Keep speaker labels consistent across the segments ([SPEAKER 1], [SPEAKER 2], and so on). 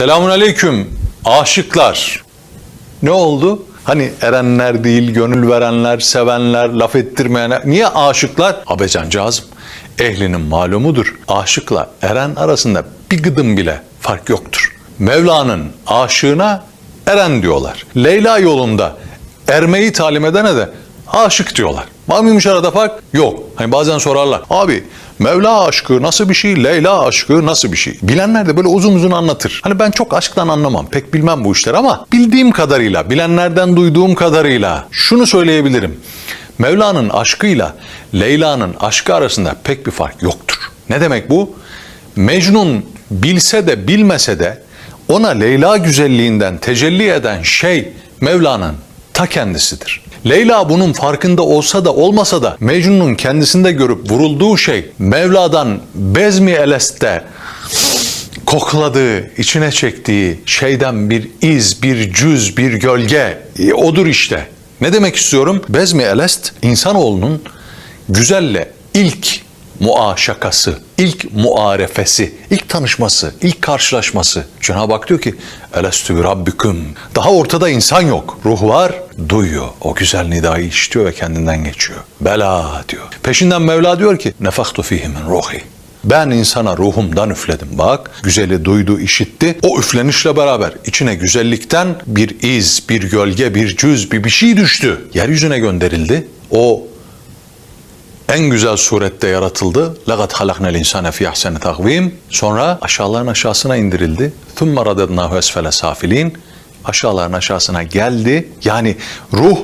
[SPEAKER 1] Selamun aleyküm aşıklar. Ne oldu? Hani erenler değil, gönül verenler, sevenler, laf ettirmeyenler. Niye aşıklar? Abecancağızım, ehlinin malumudur. Aşıkla eren arasında bir gıdım bile fark yoktur. Mevla'nın aşığına eren diyorlar. Leyla yolunda ermeyi talim edene de aşık diyorlar. Var mıymış arada fark? Yok. Hani bazen sorarlar. Abi Mevla aşkı nasıl bir şey, Leyla aşkı nasıl bir şey? Bilenler de böyle uzun uzun anlatır. Hani ben çok aşktan anlamam, pek bilmem bu işler ama bildiğim kadarıyla, bilenlerden duyduğum kadarıyla şunu söyleyebilirim. Mevla'nın aşkıyla Leyla'nın aşkı arasında pek bir fark yoktur. Ne demek bu? Mecnun bilse de bilmese de ona Leyla güzelliğinden tecelli eden şey Mevla'nın ta kendisidir. Leyla bunun farkında olsa da olmasa da Mecnun'un kendisinde görüp vurulduğu şey Mevla'dan bezmi eleste kokladığı, içine çektiği şeyden bir iz, bir cüz, bir gölge e, odur işte. Ne demek istiyorum? Bezmi elest insanoğlunun güzelle ilk muaşakası, ilk muarefesi, ilk tanışması, ilk karşılaşması. Cenab-ı Hak diyor ki Elestü bi rabbiküm. Daha ortada insan yok. Ruh var, duyuyor. O güzel nidayı işitiyor ve kendinden geçiyor. Bela diyor. Peşinden Mevla diyor ki nefaktu fihi min ruhi. Ben insana ruhumdan üfledim bak. Güzeli duydu, işitti. O üflenişle beraber içine güzellikten bir iz, bir gölge, bir cüz, bir bir şey düştü. Yeryüzüne gönderildi. O en güzel surette yaratıldı. لَقَدْ خَلَقْنَا الْاِنْسَانَ فِي اَحْسَنِ takvim. Sonra aşağıların aşağısına indirildi. ثُمَّ رَدَدْنَاهُ esfele safilin. Aşağıların aşağısına geldi. Yani ruh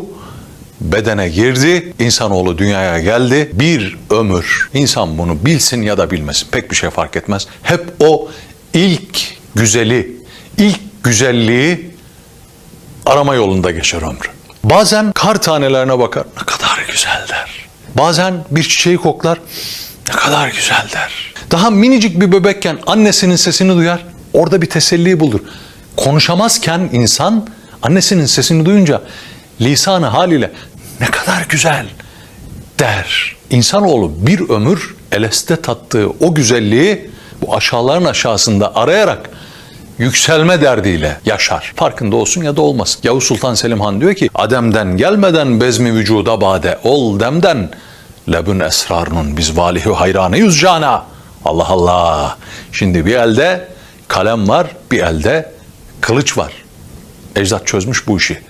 [SPEAKER 1] bedene girdi. İnsanoğlu dünyaya geldi. Bir ömür. İnsan bunu bilsin ya da bilmesin. Pek bir şey fark etmez. Hep o ilk güzeli, ilk güzelliği arama yolunda geçer ömrü. Bazen kar tanelerine bakar. Ne kadar güzel der. Bazen bir çiçeği koklar. Ne kadar güzel der. Daha minicik bir bebekken annesinin sesini duyar. Orada bir teselli bulur. Konuşamazken insan annesinin sesini duyunca lisanı haliyle ne kadar güzel der. İnsanoğlu bir ömür eleste tattığı o güzelliği bu aşağıların aşağısında arayarak yükselme derdiyle yaşar. Farkında olsun ya da olmasın. Yavuz Sultan Selim Han diyor ki Adem'den gelmeden bezmi vücuda bade ol demden lebün esrarının biz valihi hayranıyız cana. Allah Allah. Şimdi bir elde kalem var bir elde kılıç var. Ecdat çözmüş bu işi.